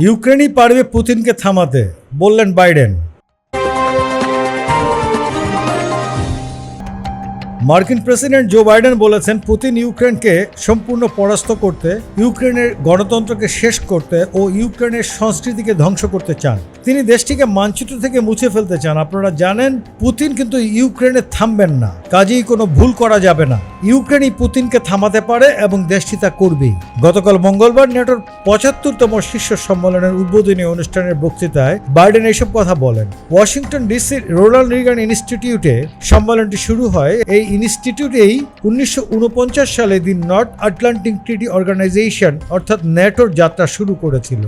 ইউক্রেনই পারবে পুতিনকে থামাতে, বললেন বাইডেন। মার্কিন প্রেসিডেন্ট জো বাইডেন বলেছেন, পুতিন ইউক্রেনকে সম্পূর্ণ পরাস্ত করতে, ইউক্রেনের গণতন্ত্রকে শেষ করতে ও ইউক্রেনের সংস্কৃতিকে ধ্বংস করতে চান। তিনি দেশটিকে মানচিত্র থেকে মুছে ফেলতে চান। আপনারা জানেন, পুতিন কিন্তু ইউক্রেনে থামবেন না। কাজেই কোনো ভুল করা যাবে না। ইউক্রেনই পুতিনকে থামাতে পারে এবং দেশটি তা করবেই। গতকাল মঙ্গলবার নেটোর পঁচাত্তরতম শীর্ষ সম্মেলনের উদ্বোধনী অনুষ্ঠানের বক্তৃতায় বাইডেন এসব কথা বলেন। ওয়াশিংটন ডিসির রোনাল্ড রিগান ইনস্টিটিউটে সম্মেলনটি শুরু হয়। এই ইনস্টিটিউটেই উনিশশো উনপঞ্চাশ সালে the North Atlantic Treaty Organization, অর্থাৎ ন্যাটোর যাত্রা শুরু করেছিল।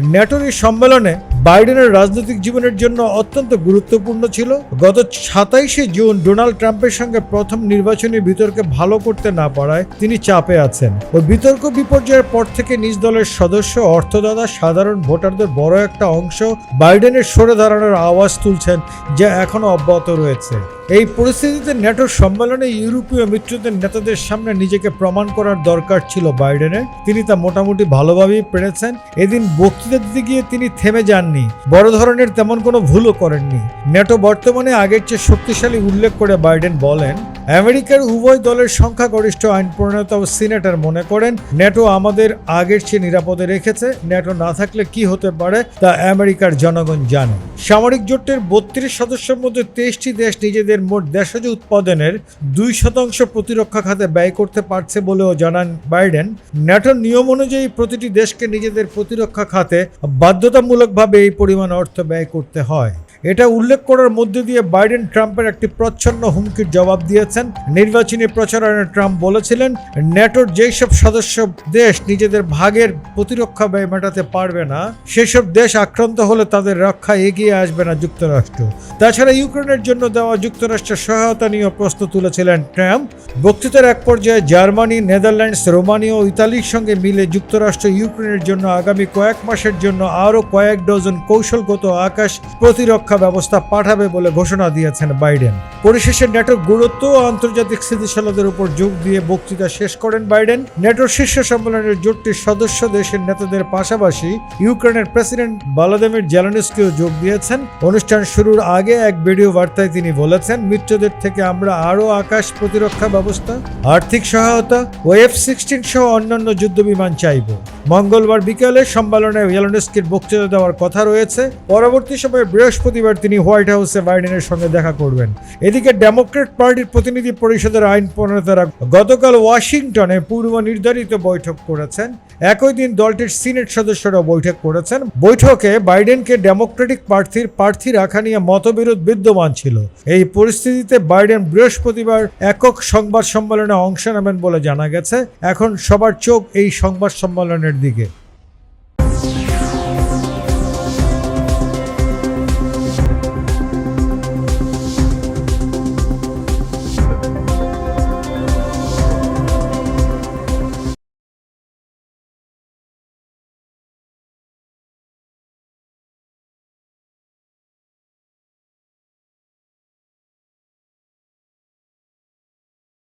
ন্যাটোর এই সম্মেলনে বাইডেনের রাজনৈতিক জীবনের জন্য অত্যন্ত গুরুত্বপূর্ণ ছিল। গত সাতাইশে জুন ডোনাল্ড ট্রাম্পের সঙ্গে প্রথম নির্বাচনী বিতর্কে ভালো করতে না পারায় তিনি চাপে আছেন। ওই বিতর্ক বিপর্যয়ের পর থেকে নিজ দলের সদস্য অর্থদাতা সাধারণ ভোটারদের বড় একটা অংশ বাইডেনের সরে দাঁড়ানোর আওয়াজ তুলছেন, যা এখনও অব্যাহত রয়েছে। এই পরিস্থিতিতে ন্যাটোর সম্মেলনে ইউরোপীয় মিত্রদের নেতাদের সামনে নিজেকে প্রমাণ করার দরকার ছিল বাইডেনের তিনি তা মোটামুটি ভালোভাবেই পেরেছেন। এদিন বক্তৃতা দিতে গিয়ে তিনি থেমে যাননি। বড় ধরনের তেমন কোনো ভুলও করেননি। ন্যাটো বর্তমানে আগের চেয়ে শক্তিশালী উল্লেখ করে বাইডেন বলেন আমেরিকার উভয় দলের সংখ্যাগরিষ্ঠ আইন প্রণেতা ও সিনেটর মনে করেন ন্যাটো আমাদের আগের চেয়ে নিরাপদে রেখেছে। ন্যাটো না থাকলে কি হতে পারে, তা আমেরিকার জনগণ জানে। সামরিক জোটের বত্রিশ সদস্যের মধ্যে তেইশটি দেশ নিজেদের মোট দেশজ উৎপাদনের দুই শতাংশ প্রতিরক্ষা খাতে ব্যয় করতে পারছে বলেও জানান বাইডেন। ন্যাটোর নিয়ম অনুযায়ী প্রতিটি দেশকে নিজেদের প্রতিরক্ষা খাতে বাধ্যতামূলকভাবে এই পরিমাণ অর্থ ব্যয় করতে হয়। এটা উল্লেখ করার মধ্যে দিয়ে বাইডেন ট্রাম্পের একটি প্রচ্ছন্ন হুমকির জবাব দিয়েছেন। নির্বাচনী প্রচারণে ট্রাম্প বলেছিলেন, ন্যাটোর যেসব সদস্য দেশ নিজেদের ভাগের প্রতিরক্ষা ব্যয় মেটাতে পারবে না, সেসব দেশ আক্রান্ত হলে তাদের রক্ষা এগিয়ে আসবে না যুক্তরাষ্ট্র। তাছাড়া ইউক্রেনের জন্য দেওয়া যুক্তরাষ্ট্রের সহায়তা নিয়ে প্রশ্ন তুলেছিলেন ট্রাম্প। বক্তৃতার এক পর্যায়ে জার্মানি, নেদারল্যান্ডস, রোমানিয়া ও ইতালির সঙ্গে মিলে যুক্তরাষ্ট্র ইউক্রেনের জন্য আগামী কয়েক মাসের জন্য আরও কয়েক ডজন কৌশলগত আকাশ প্রতিরক্ষা ব্যবস্থা পাঠাবে বলে ঘোষণা দিয়েছেন বাইডেন। পরিশেষে ন্যাটোর গুরুত্ব ও আন্তর্জাতিক স্থিতিশীলতার উপর যোগ দিয়ে বক্তৃতা শেষ করেন বাইডেন। ন্যাটোর শীর্ষ সম্মেলনের জোটটির সদস্য দেশের নেতাদের পাশাপাশি ইউক্রেনের প্রেসিডেন্ট বালাদেমির জেলানিস্কিও যোগ দিয়েছেন। অনুষ্ঠান শুরুর আগে এক ভিডিও বার্তায় তিনি বলেছেন, মিত্রদের থেকে আমরা আরও আকাশ প্রতিরক্ষা ব্যবস্থা, আর্থিক সহায়তা ও এফ সিক্সটিন সহ অন্যান্য যুদ্ধ বিমান চাইব। মঙ্গলবার বিকালে সম্মেলনে জেলানিস্কির বক্তৃতা দেওয়ার কথা রয়েছে। পরবর্তী সময়ে বৃহস্পতিবার তিনি হোয়াইট হাউসে বাইডেনের সঙ্গে দেখা করবেন। এদিকে ডেমোক্রেট পার্টির প্রতিনিধি পরিষদের আইন প্রণেতারা গতকাল ওয়াশিংটনে পূর্ব নির্ধারিত বৈঠক করেছেন। একই দিন দলটির সিনেট সদস্যরা বৈঠক করেছেন। বৈঠকে বাইডেনকে ডেমোক্রেটিক প্রার্থীর প্রার্থী রাখা নিয়ে মতবিরোধ বিদ্যমান ছিল। এই পরিস্থিতিতে বাইডেন বৃহস্পতিবার একক সংবাদ সম্মেলনে অংশ নেবেন বলে জানা গেছে। এখন সবার চোখ এই সংবাদ সম্মেলনের দিকে।